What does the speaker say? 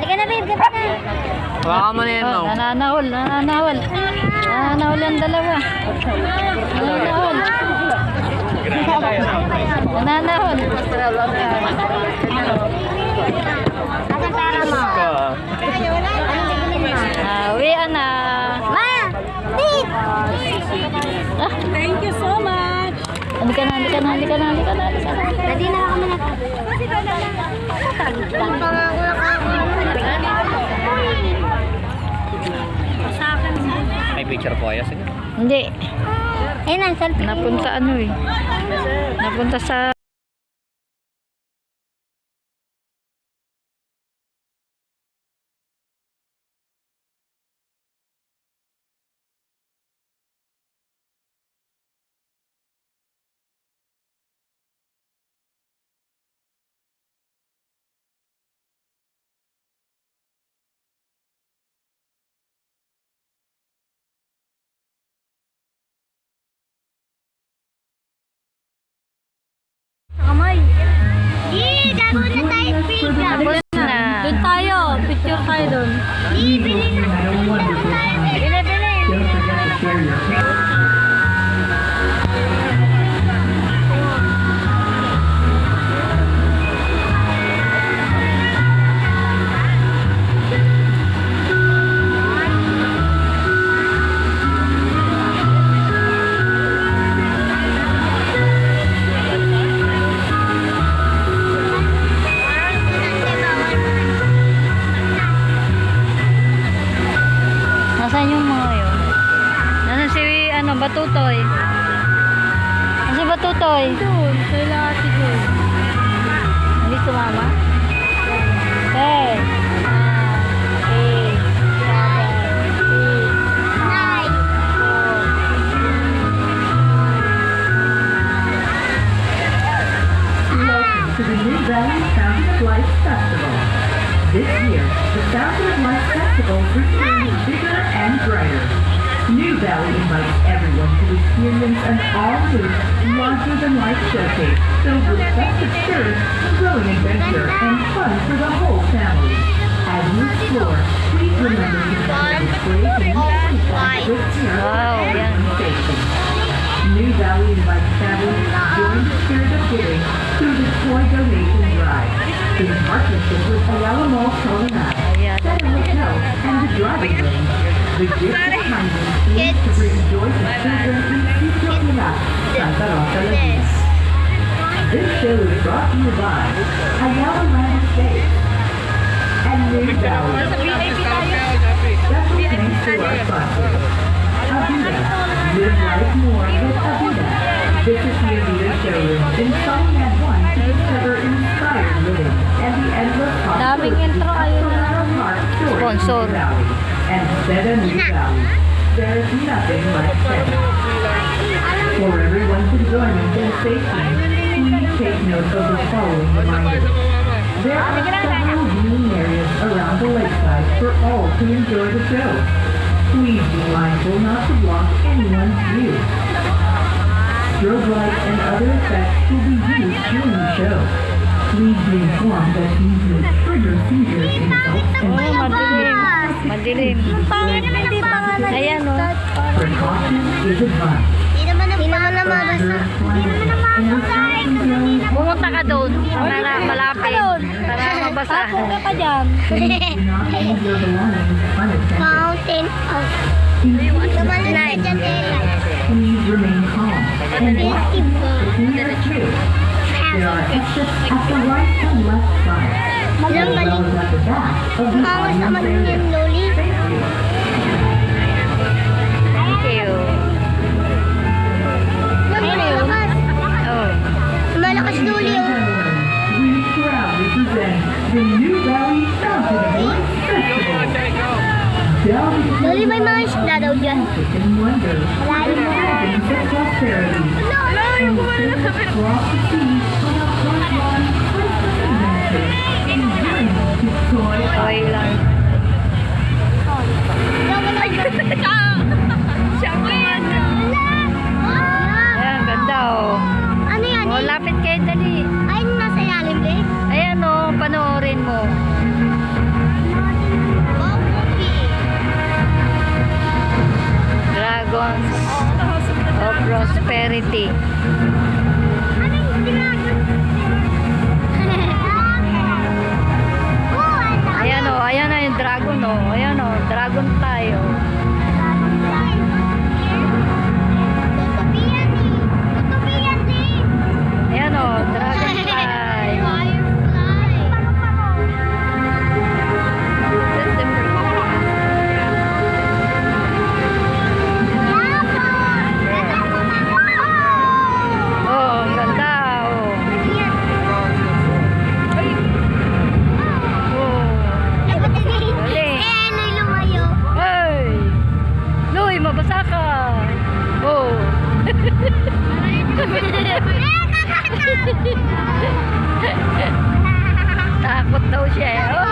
Halika na, babe. Gabi na. Baka mo na yan, Oh, no? nananahol, nananahol. Nananahol yung dalawa. Nananahol. Nananahol. Asan pera mo? Uwian na. Ma! Babe! Thank you so much. Halika na, halika na, halika na, halika na, halika na. Ready na ako na. Pangako na May picture po kayo. Sige. Hindi. Ayun ang selfie. Napunta ano eh. Napunta sa... প্রয়োজন হবে? Nasaan si Batutoy? Doon. Sa lahat ito. Hindi sumama? Ten. Nine. Eight. Seven. Ah! Six. Nine. Four. Welcome to the New Valley Fountain of Life Festival. This year, the Fountain of Life Festival returns bigger and brighter. New Valley invites everyone to experience an all-new, larger-than-life showcase filled with festive spirits, thrilling adventure, and fun for the whole family. As you explore, please remember to practice brave and with Wow, and. New Valley invites families to join the spirit of giving through the toy donation drive. In partnership with Hotel, the driving range, the gift of kindness aims to bring joy to children in Sitio Pilar, Santa Rosa, Laguna. This show is brought to you by Ayala Land Estates and New Valley. Special thanks to our sponsors. Avida. Live life more with Avida. Visit the Avida showroom in Sunnyland Sponsor. Valley and Seta New Valley. There's nothing like. For everyone's enjoyment and safety, please take note of the following reminders. There are several viewing areas around the lakeside for all to enjoy the show. Please be mindful not to block anyone's view. Strobe lights and other effects will be used during the show. Please be informed that these trigger seizures, insults, and Oh, Madilim. Pangit na di pa Ayan o. Hindi naman ang mabasa. Hindi naman ang mabasa. Pumunta ka doon. Para malapit. Para mabasa. Papunta ka dyan. Mountain of... Lumalang na dyan eh. Magandang balik. Pangas naman yung lolo. Thank you. Lumayo. Oh. Malakas duli yun. We proudly present the New Valley Fountain Horse Festival. Loli, may mga isda daw dyan. Malayo. Malayo, kumala na sa pera. Oy lang. Prosperity. Takot daw siya eh. Oh.